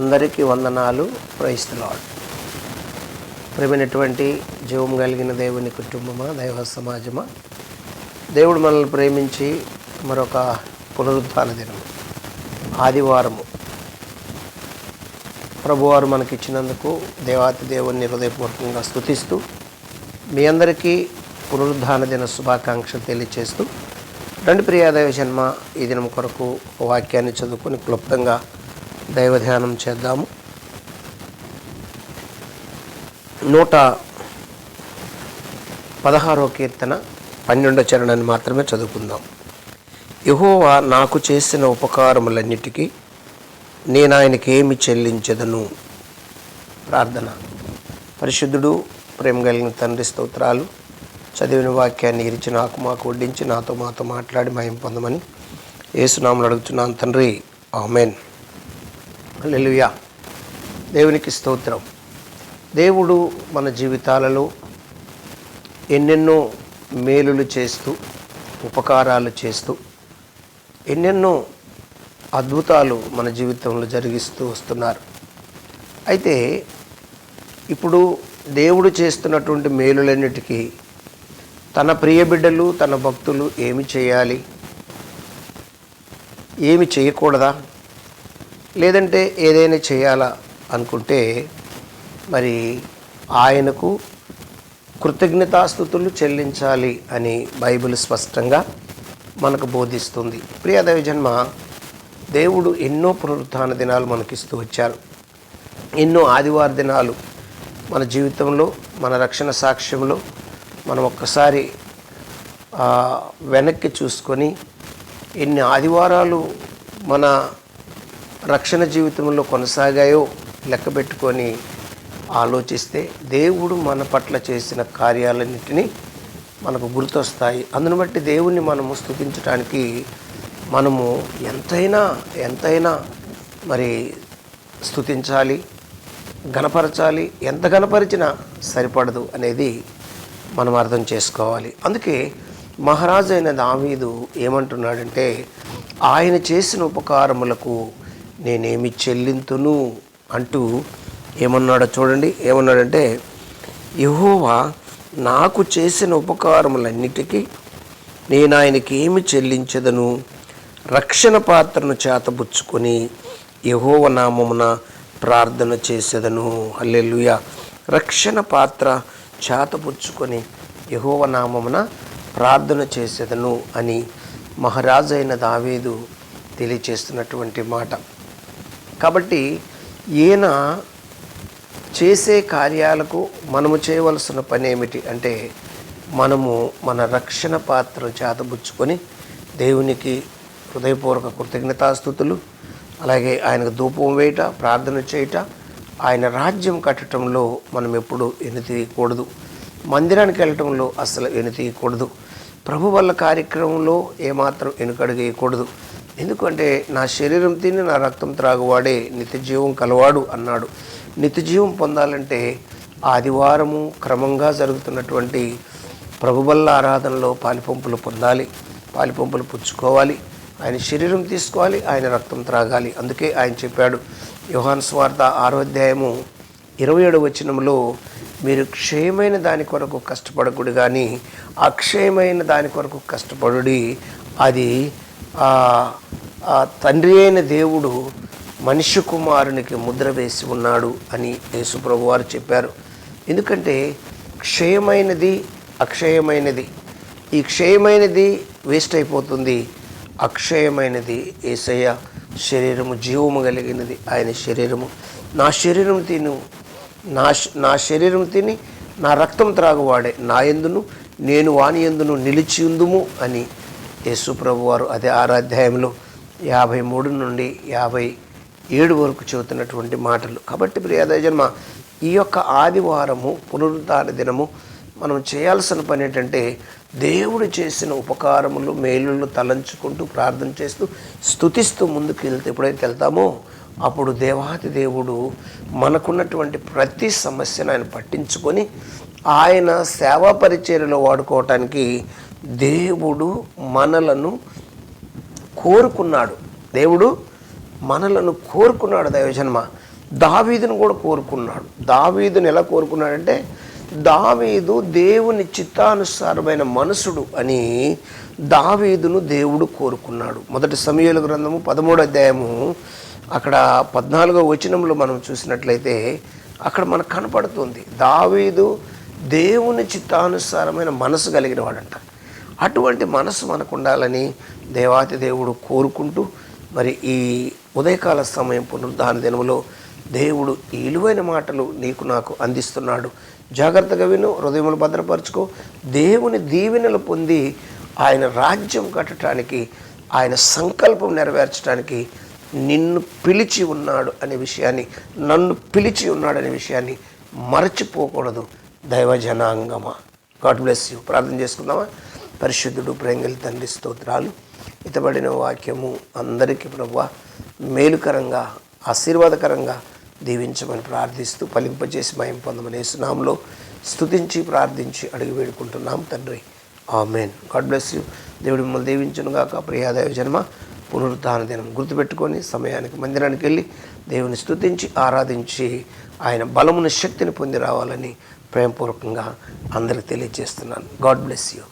అందరికీ వందనాలు. క్రైస్తలాడు ప్రేమైనటువంటి జీవం కలిగిన దేవుని కుటుంబమా దైవ సమాజమా? దేవుడు మనల్ని ప్రేమించి మరొక పునరుద్ధాన దినం ఆదివారము. ప్రభువారు మనకిచ్చినందుకు దేవాతి దేవుణ్ణి హృదయపూర్వకంగా స్తుతిస్తూ మీ అందరికీ పునరుద్ధాన దిన శుభాకాంక్షలు తెలియచేస్తూ రెండు ప్రియాదేవ జన్మ ఈ దినం కొరకు ఒక వాక్యాన్ని చదువుకొని క్లుప్తంగా దైవ ధ్యానం చేద్దాము. నూట పదహారో కీర్తన పన్నెండో చరణాన్ని మాత్రమే చదువుకుందాం. యహోవా నాకు చేసిన ఉపకారములన్నిటికీ నేను ఆయనకి ఏమి చెల్లించదను? ప్రార్థన. పరిశుద్ధుడు ప్రేమ కలిగిన తండ్రి స్తోత్రాలు చదివిన వాక్యాన్ని ఇరిచి నాకు మాకు వడ్డించి నాతో మాతో మాట్లాడి మయం పొందమని ఏసునామలు అడుగుతున్నాను తండ్రి. ఆమెన్. లెలుయా దేవునికి స్తోత్రం. దేవుడు మన జీవితాలలో ఎన్నెన్నో మేలులు చేస్తూ ఉపకారాలు చేస్తూ ఎన్నెన్నో అద్భుతాలు మన జీవితంలో జరిగిస్తూ వస్తున్నారు. అయితే ఇప్పుడు దేవుడు చేస్తున్నటువంటి మేలులన్నిటికీ తన ప్రియబిడ్డలు తన భక్తులు ఏమి చేయాలి? ఏమి చేయకూడదా? లేదంటే ఏదైనా చేయాలా అనుకుంటే మరి ఆయనకు కృతజ్ఞతాస్థుతులు చెల్లించాలి అని బైబిల్ స్పష్టంగా మనకు బోధిస్తుంది. ప్రియదవ జన్మ దేవుడు ఎన్నో పునరుత్థాన దినాలు మనకిస్తూ వచ్చారు. ఎన్నో ఆదివార దినాలు మన జీవితంలో మన రక్షణ సాక్ష్యంలో మనం ఒక్కసారి వెనక్కి చూసుకొని ఎన్ని ఆదివారాలు మన రక్షణ జీవితంలో కొనసాగాయో లెక్క పెట్టుకొని ఆలోచిస్తే దేవుడు మన పట్ల చేసిన కార్యాలన్నింటినీ మనకు గుర్తొస్తాయి. అందును బట్టి దేవుణ్ణి మనము స్థుతించడానికి మనము ఎంతైనా ఎంతైనా మరి స్థుతించాలి గణపరచాలి ఎంత గణపరిచినా సరిపడదు అనేది మనం అర్థం చేసుకోవాలి. అందుకే మహారాజు అయిన దావీదు ఏమంటున్నాడంటే ఆయన చేసిన ఉపకారములకు నేనేమి చెల్లింతును అంటూ ఏమన్నాడో చూడండి. ఏమన్నాడంటే యహోవా నాకు చేసిన ఉపకారములన్నిటికీ నేను ఆయనకి ఏమి చెల్లించదను? రక్షణ పాత్రను చేతబుచ్చుకొని యహోవ నామమున ప్రార్థన చేసేదను. హల్లెలూయా. రక్షణ పాత్ర చేతపుచ్చుకొని యహోవ నామమున ప్రార్థన చేసేదను అని మహారాజైన దావేదు తెలియచేస్తున్నటువంటి మాట. కాబట్టి ఈయన చేసే కార్యాలకు మనము చేయవలసిన పని ఏమిటి అంటే మనము మన రక్షణ పాత్ర చేతబుచ్చుకొని దేవునికి హృదయపూర్వక కృతజ్ఞతాస్థుతులు అలాగే ఆయనకు ధూపం వేయట ప్రార్థన చేయట ఆయన రాజ్యం కట్టడంలో మనం ఎప్పుడు ఎనితీయకూడదు మందిరానికి వెళ్ళటంలో అసలు ఎనితీయకూడదు ప్రభు వల్ల కార్యక్రమంలో ఏమాత్రం వెనుకడుగేయకూడదు ఎందుకంటే నా శరీరం తిని నా రక్తం త్రాగువాడే నిత్యజీవం కలవాడు అన్నాడు. నిత్యజీవం పొందాలంటే ఆదివారము క్రమంగా జరుగుతున్నటువంటి ప్రభుబల్ల ఆరాధనలో పాలిపంపులు పొందాలి పాలిపంపులు పుచ్చుకోవాలి ఆయన శరీరం తీసుకోవాలి ఆయన రక్తం త్రాగాలి. అందుకే ఆయన చెప్పాడు యోహాన్ స్వార్థ ఆరో అధ్యాయము ఇరవై ఏడు వచనంలో మీరు క్షయమైన దాని కొరకు కష్టపడకుడు కానీ అక్షయమైన దాని కొరకు కష్టపడుడి అది తండ్రి అయిన దేవుడు మనిషి కుమారునికి ముద్ర వేసి ఉన్నాడు అని యేసుప్రభు వారు చెప్పారు. ఎందుకంటే క్షయమైనది అక్షయమైనది. ఈ క్షయమైనది వేస్ట్ అయిపోతుంది. అక్షయమైనది ఏసయ్య శరీరము జీవము కలిగినది ఆయన శరీరము. నా శరీరం తిను. నా నా శరీరం తిని నా రక్తం త్రాగువాడే. నా ఎందును? నేను వాని ఎందును నిలిచి ఉందుము అని యేసు వారు అదే ఆరాధ్యాయంలో యాభై మూడు నుండి యాభై ఏడు వరకు చెబుతున్నటువంటి మాటలు. కాబట్టి ప్రియాదజన్మ ఈ యొక్క ఆదివారము పునరుద్ధార దినము మనం చేయాల్సిన పని ఏంటంటే దేవుడు చేసిన ఉపకారములు మేలులను తలంచుకుంటూ ప్రార్థన చేస్తూ స్థుతిస్తూ ముందుకు వెళ్తే ఎప్పుడైతే వెళ్తామో అప్పుడు దేవాతి దేవుడు మనకున్నటువంటి ప్రతి సమస్యను ఆయన పట్టించుకొని ఆయన సేవా పరిచర్యలో వాడుకోవటానికి దేవుడు మనలను కోరుకున్నాడు. దేవుడు మనలను కోరుకున్నాడు దైవజన్మ. దావీదును కూడా కోరుకున్నాడు. దావీదును ఎలా కోరుకున్నాడంటే దావీదు దేవుని చిత్తానుసారమైన మనసుడు అని దావీదును దేవుడు కోరుకున్నాడు. మొదటి సమయాల గ్రంథము పదమూడు అధ్యాయము అక్కడ పద్నాలుగో వచనంలో మనం చూసినట్లయితే అక్కడ మనకు కనపడుతుంది. దావీదు దేవుని చిత్తానుసారమైన మనసు కలిగిన వాడంట. అటువంటి మనసు మనకు ఉండాలని దేవాతి దేవుడు కోరుకుంటూ మరి ఈ ఉదయకాల సమయం పునరుద్ధాన దినములో దేవుడు ఈ విలువైన మాటలు నీకు నాకు అందిస్తున్నాడు. జాగ్రత్తగా విను హృదయములు భద్రపరచుకో. దేవుని దీవెనలు పొంది ఆయన రాజ్యం కట్టడానికి ఆయన సంకల్పం నెరవేర్చడానికి నిన్ను పిలిచి ఉన్నాడు అనే విషయాన్ని నన్ను పిలిచి ఉన్నాడు అనే విషయాన్ని మరచిపోకూడదు దైవజనాంగమా. God bless you. ప్రార్థన చేసుకుందామా? పరిశుద్ధుడు ప్రేంగలి తండ్రి స్తోత్రాలు. ఇతబడిన వాక్యము అందరికీ ప్రభు మేలుకరంగా ఆశీర్వాదకరంగా దీవించమని ప్రార్థిస్తూ ఫలింపజేసి మయం పొందమని యేసునామంలో స్తుతించి ప్రార్థించి అడిగి వేడుకుంటున్నాం తండ్రి. ఆమెన్. God bless you. దేవుడు మిమ్మల్ని దీవించును గాక. ప్రియాదయ జన్మ పునరుద్ధాన దినం గుర్తుపెట్టుకొని సమయానికి మందిరానికి వెళ్ళి దేవుని స్థుతించి ఆరాధించి ఆయన బలమున శక్తిని పొంది రావాలని ప్రేమపూర్వకంగా అందరికి తెలియజేస్తున్నాను. God bless you.